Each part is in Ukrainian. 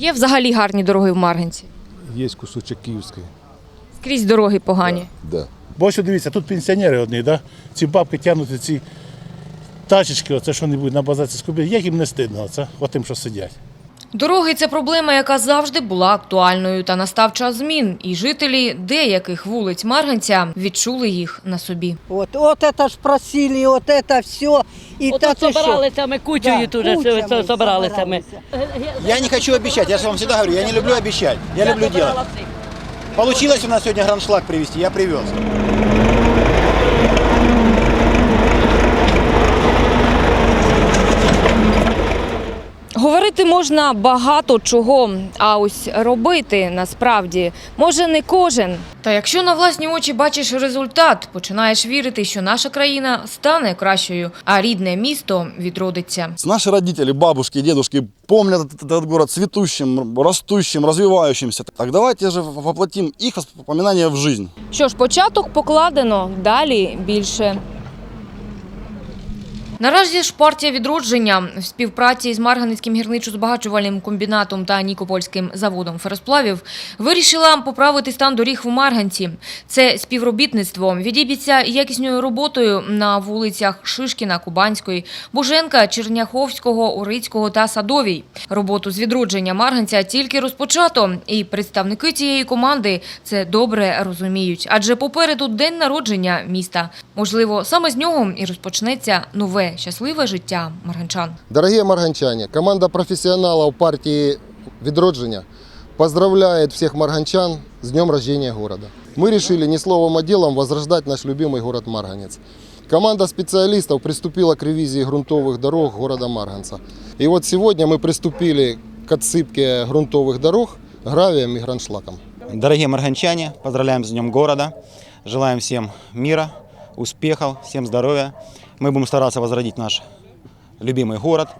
Є взагалі гарні дороги в Марганці. Є кусочок Київський. Скрізь дороги погані. Да. Бо ось дивіться, тут пенсіонери одні, да? ці бабки тягнуть ці тачечки, оце що небудь на базаці скупити. Як їм не стидно, оце, отим, що сидять. Дороги це проблема, яка завжди була актуальною. Та настав час змін, і жителі деяких вулиць Марганця відчули їх на собі. Вот, вот это ж просили, вот это все. И Ото та ти що? собиралися ми кучою Да, тут же кучами со- собиралися ми. Я не хочу обещать, я же вам всегда говорю, я не люблю обещать, я люблю делать. Получилось у нас сегодня граншлаг привезти, я привез. Говорити можна багато чого, а ось робити насправді може не кожен. Та якщо на власні очі бачиш результат, починаєш вірити, що наша країна стане кращою, а рідне місто відродиться. Наши родители, бабушки, дедушки помнят этот, этот город цветущим, растущим, развивающимся. Так давайте же воплотим их воспоминания в жизнь. Що ж, початок покладено, далі більше. Наразі ж партія відродження в співпраці з Марганицьким гірничо-збагачувальним комбінатом та Нікопольським заводом феросплавів вирішила поправити стан доріг в Марганці. Це співробітництво відіб'ється якісною роботою на вулицях Шишкіна, Кубанської, Боженка, Черняховського, Урицького та Садовій. Роботу з відродження Марганця тільки розпочато, і представники цієї команди це добре розуміють. Адже попереду день народження міста. Можливо, саме з нього і розпочнеться нове щасливе життя марганчан. Дорогие марганчане, команда профессионалов партии «Відродження» поздравляет всех марганчан с днем рождения города. Мы решили не словом, а делом возрождать наш любимый город Марганец. Команда специалистов приступила к ревизии грунтовых дорог города Марганца. И вот сегодня мы приступили к отсыпке грунтовых дорог гравием и граншлаком. Дорогие марганчане, поздравляем с Днем города, желаем всем мира, успехов, всем здоровья. Мы будем стараться возродить наш любимый город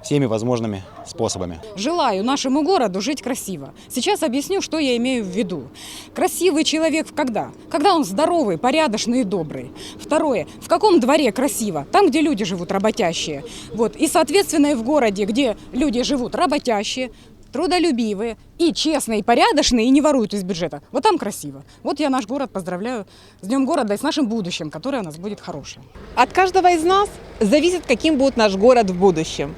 всеми возможными способами. Желаю нашему городу жить красиво. Сейчас объясню, что я имею в виду. Красивый человек когда? Когда он здоровый, порядочный и добрый. Второе. В каком дворе красиво? Там, где люди живут работящие. Вот. И, соответственно, и в городе, где люди живут работящие, трудолюбивые и честные, и порядочные, и не воруют из бюджета. Вот там красиво. Вот я наш город поздравляю с Днем города и с нашим будущим, которое у нас будет хорошее. От каждого из нас зависит, каким будет наш город в будущем.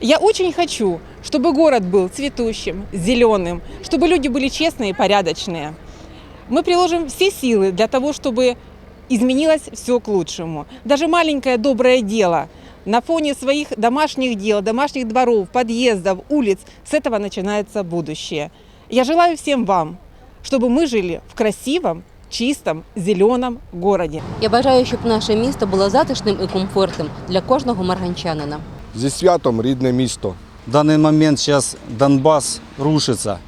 Я очень хочу, чтобы город был цветущим, зеленым, чтобы люди были честные и порядочные. Мы приложим все силы для того, чтобы изменилось все к лучшему. Даже маленькое доброе дело на фоне своих домашних дел, домашних дворов, подъездов, улиц, с этого начинается будущее. Я желаю всем вам, чтобы мы жили в красивом, чистом, зеленом городе. Я бажаю, щоб наше місто було затишним і комфортним для кожного марганчанина. Зі святом рідне місто. В данный момент сейчас Донбасс рушится.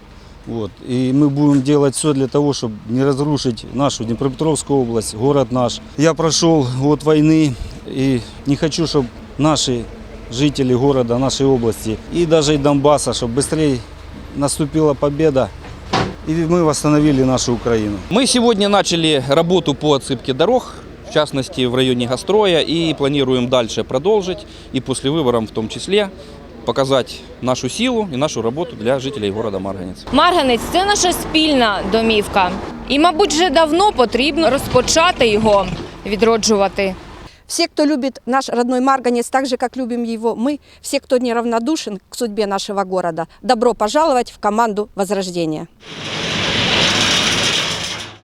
Вот. И мы будем делать все для того, чтобы не разрушить нашу Днепропетровскую область, город наш. Я прошел год войны и не хочу, чтобы наши жители города, нашей области и даже и Донбасса, чтобы быстрее наступила победа и мы восстановили нашу Украину. Мы сегодня начали работу по отсыпке дорог, в частности в районе Гастроя, и планируем дальше продолжить, и после выборов в том числе, показать нашу силу и нашу работу для жителей города Марганец. Марганець це наша спільна домівка. І, мабуть, вже давно потрібно розпочати його відроджувати. Все, кто любит наш родной Марганец так же, как любим его мы, все, кто неравнодушен к судьбе нашего города, добро пожаловать в команду Возрождения.